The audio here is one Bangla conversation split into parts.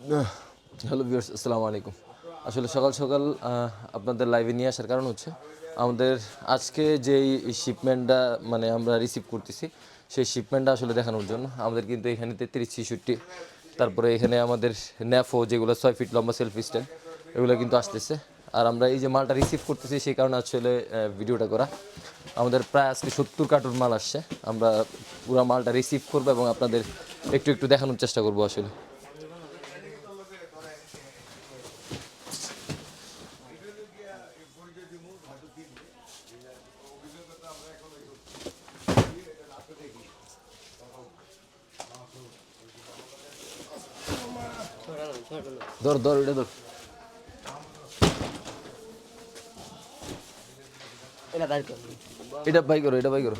হ্যালো ভিউয়ার্স আসসালামু আলাইকুম। আসলে সকাল সকাল আপনাদের লাইভে নিয়ে আসার কারণ হচ্ছে, আমাদের আজকে যেই শিপমেন্টটা মানে আমরা রিসিভ করতেছি, সেই শিপমেন্টটা আসলে দেখানোর জন্য। আমাদের কিন্তু এখানে তেত্রিশ, ছেষট্টি, তারপরে এখানে আমাদের ন্যাফো যেগুলো ছয় ফিট লম্বা সেলফি স্ট্যান্ড এগুলো কিন্তু আসতেছে। আর আমরা এই যে মালটা রিসিভ করতেছি, সেই কারণে আসলে ভিডিওটা করা। আমাদের প্রায় আজকে সত্তর কার্টুন মাল আসছে। আমরা পুরো মালটা রিসিভ করব এবং আপনাদের একটু একটু দেখানোর চেষ্টা করব আসলে। ধর ধর এটা ধর। এটা বাই করো। এটা বাই করো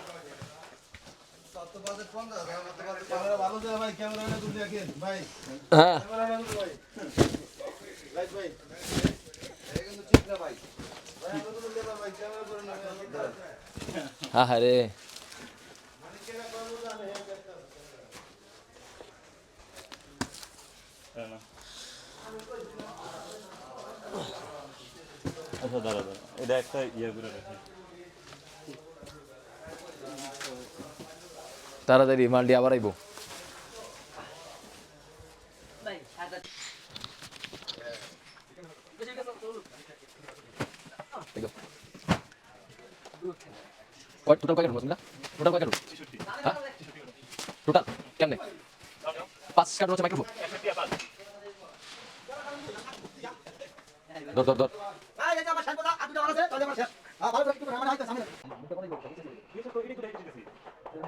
ক্যামেরা হ্যাঁ আচ্ছা দাঁড়া দাঁড়া। এটা একটা ইয়ে করে রাখি। তাড়াতাড়ি মালটি আবার আইবো। হ্যাঁ? পাঁচ মাইক্রোফোন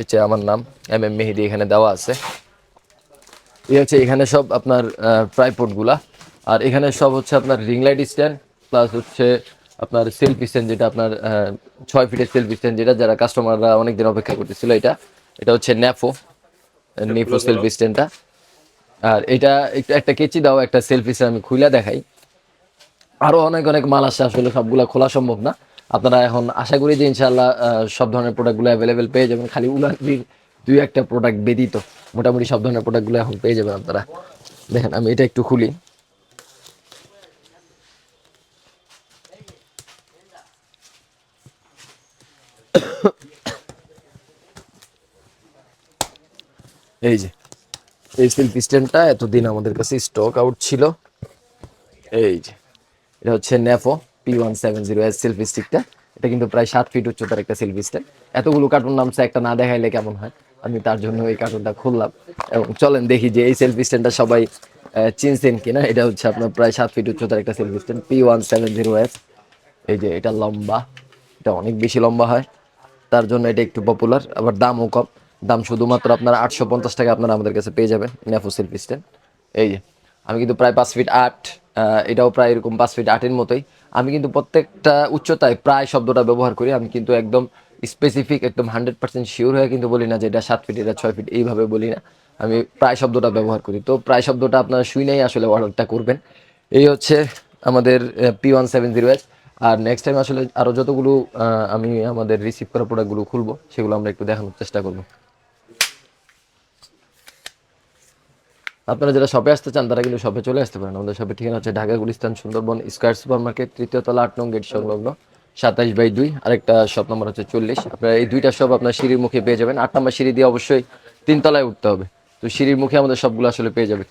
হচ্ছে আমার নাম এম এম মেহেদি এখানে দেওয়া আছে। এই হচ্ছে এখানে সব আপনার ট্রাইপোর্টগুলা আর এখানে সব হচ্ছে আপনার রিং লাইট স্ট্যান্ড প্লাস হচ্ছে আপনার সেলফি স্ট্যান্ড যেটা আপনার ছয় ফিটের সেলফি স্ট্যান্ড যেটা যারা কাস্টমাররা অনেকদিন অপেক্ষা করতেছিল এটা। এটা হচ্ছে ন্যাফো নিফো সেলফি স্ট্যান্ডটা আর এটা একটু একটা কেচি দাও একটা সেলফি স্ট্যান্ড আমি খুলে দেখাই। আরও অনেক অনেক মাল আসছে আসলে সবগুলা খোলা সম্ভব না। আপনারা এখন আশা করি যে ইনশাল্লাহ সব ধরনের প্রোডাক্টগুলো অ্যাভেলেবেল পেয়ে যাবেন। খালি উলানবির দুই একটা প্রোডাক্ট ব্যতীত মোটামুটি সব ধরনের প্রোডাক্টগুলো এখন পেয়ে যাবেন আপনারা। দেখেন, আমি এটা একটু খুলি। এই যে, এই সেলফি স্ট্যান্ডটা এতদিন আমাদের কাছে স্টক আউট ছিল। এই যে, এটা হচ্ছে নেফো P one seven zero S selfie স্টিকটা এটা কিন্তু প্রায় সাত ফিট উচ্চতার একটা সেলফি স্ট্যান্ড এতগুলো কার্টুন নামছে, একটা না দেখাইলে কেমন হয়? আমি তার জন্য এই কার্টুনটা খুললাম। এবং চলেন দেখি যে এই সেলফি স্ট্যান্ডটা সবাই চিনছেন কিনা? এটা হচ্ছে আপনার প্রায় সাত ফিট উচ্চতার একটা selfie stand P one seven zero S এই যে এটা লম্বা, এটা অনেক বেশি লম্বা হয়। তার জন্য এটা একটু পপুলার আবার দামও কম। দাম শুধুমাত্র আপনার আটশো পঞ্চাশ টাকা আপনারা আমাদের কাছে পেয়ে যাবেন নেফো সেলফি স্ট্যান্ড এই যে, আমি কিন্তু প্রায় পাঁচ ফিট আট এটাও প্রায় এরকম পাঁচ ফিট আটের মতোই। আমি কিন্তু প্রত্যেকটা উচ্চতায় প্রায় শব্দটা ব্যবহার করি। আমি কিন্তু একদম স্পেসিফিক একদম হান্ড্রেড পার্সেন্ট শিওর হয়ে কিন্তু বলি না যে এটা সাত ফিট এটা ছয় ফিট এইভাবে বলি না। আমি প্রায় শব্দটা ব্যবহার করি। তো প্রায় শব্দটা আপনারা শুনেই আসলে অর্ডারটা করবেন। এই হচ্ছে আমাদের P one seven zero S আর নেক্সট টাইম আসলে আরও যতগুলো আমি আমাদের রিসিভ করা প্রোডাক্টগুলো খুলবো, সেগুলো আমরা একটু দেখানোর চেষ্টা করব। আপনারা যারা শপে আসতে চান, তারা কিন্তু শপে চলে আসতে পারেন। আমাদের শপের ঠিকানা হচ্ছে Dhaka, Gulistan, Sundarban, square super market তৃতীয় তলা, আট নং গেট সংলগ্ন সাতাইশ বাই দুই। আরেকটা শপ নম্বর হচ্ছে চল্লিশ। আপনারা এই দুইটা শপ আপনার সিঁড়ির মুখে পেয়ে যাবেন। আট নম্বর সিঁড়ি দিয়ে অবশ্যই তিনতলায় উঠতে হবে। তো সিঁড়ির মুখে আমাদের সবগুলো আসলে পেয়ে যাবে